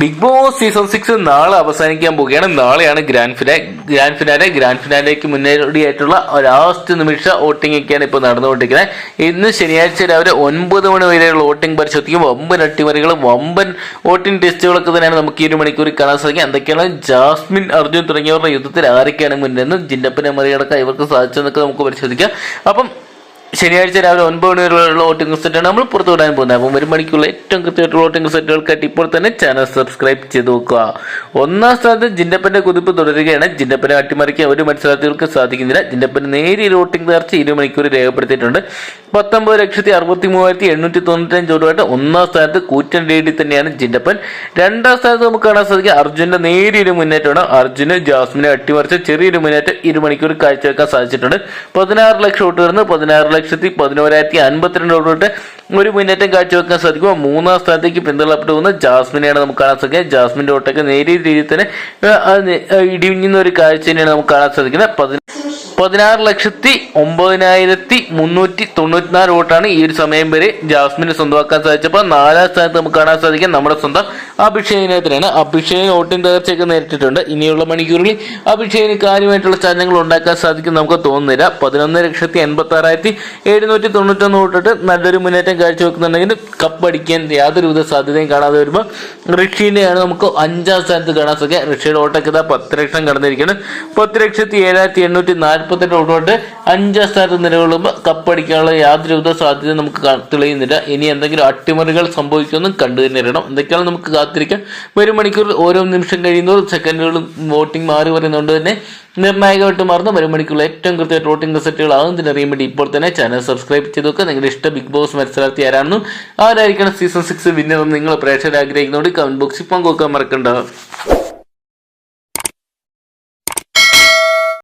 Big boss season six നാളെ അവസാനിക്കാൻ പോവുകയാണ്. നാളെയാണ് ഗ്രാൻഡ് ഫിനാ ഗ്രാൻഡ് ഫിനാലെ. ഗ്രാൻഡ് ഫിനാലേക്ക് മുന്നോടിയായിട്ടുള്ള ലാസ്റ്റ് നിമിഷ വോട്ടിംഗ് ഒക്കെയാണ് ഇപ്പോൾ നടന്നുകൊണ്ടിരിക്കുന്നത്. ഇന്ന് ശനിയാഴ്ച രാവിലെ ഒൻപത് മണി വരെയുള്ള വോട്ടിംഗ് പരിശോധിക്കും വമ്പൻ അട്ടിമറികളും വമ്പൻ വോട്ടിംഗ് ടെസ്റ്റുകളൊക്കെ തന്നെയാണ് നമുക്ക് ഈ ഒരു മണിക്കൂറിൽ കാണാൻ സാധിക്കുക. എന്തൊക്കെയാണ്? ജാസ്മിൻ അർജുൻ തുടങ്ങിയവരുടെ യുദ്ധത്തിൽ ആരൊക്കെയാണ് മുന്നേന്ന് ജിന്നപ്പനെ മറികടക്കാൻ ഇവർക്ക് സാധിച്ചതെന്നൊക്കെ നമുക്ക് പരിശോധിക്കാം. അപ്പം ശനിയാഴ്ച രാവിലെ ഒൻപത് മണി വരെയുള്ള വോട്ടിംഗ് സെറ്റാണ് നമ്മൾ പുറത്തു വിടാൻ പോകുന്നത്. അപ്പം ഒരു മണിക്കുള്ള ഏറ്റവും കൃത്യമായിട്ടുള്ള വോട്ടിംഗ് സെറ്റുകൾക്കായിട്ട് ഇപ്പോൾ തന്നെ ചാനൽ സബ്സ്ക്രൈബ് ചെയ്ത് നോക്കുക ഒന്നാം സ്ഥാനത്ത് ജിന്നപ്പന്റെ കുതിപ്പ് തുടരുകയാണ്. ജിന്നപ്പനെ അട്ടിമറിക്കാൻ ഒരു മത്സരാർത്ഥികൾക്ക് സാധിക്കുന്നില്ല. ജിന്നപ്പന് നേരിയ വോട്ടിംഗ് നേർച്ച ഇരു മണിക്കൂർ രേഖപ്പെടുത്തിയിട്ടുണ്ട്. പത്തൊമ്പത് ലക്ഷത്തി അറുപത്തി മൂവായിരത്തി എണ്ണൂറ്റി തൊണ്ണൂറ്റഞ്ച് വോട്ടുമായിട്ട് ഒന്നാം സ്ഥാനത്ത് കൂറ്റൻ രീതി തന്നെയാണ് ജിന്നപ്പൻ രണ്ടാം സ്ഥാനത്ത് നമുക്ക് കാണാൻ സാധിക്കുക അർജുന്റെ നേരിയൊരു മുന്നേറ്റമാണ്. അർജുന് ജാസ്മിനെ അട്ടിമറിച്ച ചെറിയൊരു മുന്നേറ്റം ഇരു മണിക്കൂർ കാഴ്ചവെക്കാൻ സാധിച്ചിട്ടുണ്ട്. പതിനാറ് ലക്ഷം വോട്ട് വരുന്നത് പതിനാറ് ലക്ഷത്തി പതിനോരായിരത്തി അൻപത്തിരണ്ട് തൊട്ട് ഒരു മുന്നേറ്റം കാഴ്ചവെക്കാൻ സാധിക്കും മൂന്നാം സ്ഥാനത്തേക്ക് പിന്തള്ളപ്പെട്ടു പോകുന്ന ജാസ്മിനെയാണ് നമുക്ക് കാണാൻ സാധിക്കുക. ജാസ്മിന്റെ ഓട്ടൊക്കെ നേരിയ രീതിയിൽ തന്നെ ഇടിഞ്ഞുന്ന ഒരു കാഴ്ച തന്നെയാണ് നമുക്ക് കാണാൻ സാധിക്കുന്നത്. പതിനാറ് ലക്ഷത്തി ഒമ്പതിനായിരത്തി മുന്നൂറ്റി തൊണ്ണൂറ്റിനാല് വോട്ടാണ് ഈ ഒരു സമയം വരെ ജാസ്മിന് സ്വന്തമാക്കാൻ സാധിച്ചപ്പോൾ നാലാം സ്ഥാനത്ത് നമുക്ക് കാണാൻ സാധിക്കും നമ്മുടെ സ്വന്തം അഭിഷേകിനത്തിനാണ് അഭിഷേക് വോട്ടിംഗ് തകർച്ചയൊക്കെ നേരിട്ടിട്ടുണ്ട്. ഇനിയുള്ള മണിക്കൂറിൽ അഭിഷേകിന് കാര്യമായിട്ടുള്ള ചലനങ്ങൾ ഉണ്ടാക്കാൻ സാധിക്കും നമുക്ക് തോന്നുന്നില്ല. പതിനൊന്ന് ലക്ഷത്തി എൺപത്തി ആറായിരത്തി എഴുന്നൂറ്റി തൊണ്ണൂറ്റൊന്ന് വോട്ടിട്ട് നല്ലൊരു മുന്നേറ്റം കാഴ്ചവെക്കുന്നുണ്ടെങ്കിൽ കപ്പ് അടിക്കാൻ യാതൊരുവിധ സാധ്യതയും കാണാതെ വരുമ്പോൾ ഋഷിനെയാണ് നമുക്ക് അഞ്ചാം സ്ഥാനത്ത് കാണാൻ സാധിക്കുക. ഋഷിയുടെ വോട്ടൊക്കെ പത്ത് ലക്ഷം കടന്നിരിക്കുന്നത് പത്ത് ലക്ഷത്തി ഏഴായിരത്തി എണ്ണൂറ്റി നാൽപ്പത്തെട്ട് ഉൾപ്പെട്ട് അഞ്ചാം സ്ഥാനത്ത് നിലകൊള്ളുമ്പോൾ കപ്പടിക്കാനുള്ള യാതൊരുവിധ സാധ്യത നമുക്ക് തെളിയുന്നില്ല. ഇനി എന്തെങ്കിലും അട്ടിമറികൾ സംഭവിക്കുമെന്ന് കണ്ടു തന്നെ ഇടണം എന്തൊക്കെയാണ് നമുക്ക് കാത്തിരിക്കാം. ഒരു മണിക്കൂർ ഓരോ നിമിഷം കഴിയുന്നതോറും സെക്കൻഡുകളും വോട്ടിംഗ് മാറി വരുന്നതുകൊണ്ട് തന്നെ നിർണായകമായിട്ട് മാറുന്ന മണിക്കൂറിൽ ഏറ്റവും കൃത്യമായിട്ട് വോട്ടിംഗ് റിസൾട്ടുകൾ ആകുന്നതിന് അറിയാൻ വേണ്ടി ഇപ്പോൾ തന്നെ ചാനൽ സബ്സ്ക്രൈബ് ചെയ്ത് നോക്കുക നിങ്ങളുടെ ഇഷ്ട ബിഗ് ബോസ് മത്സരാർത്ഥി ആരാണെന്നും ആരായിരിക്കണം സീസൺ സിക്സ് വിന്നർ നിങ്ങൾ പ്രേക്ഷകർ ആഗ്രഹിക്കുന്നതുകൊണ്ട് കമന്റ് ബോക്സിൽ പങ്കുവെക്കാൻ മറക്കണ്ട.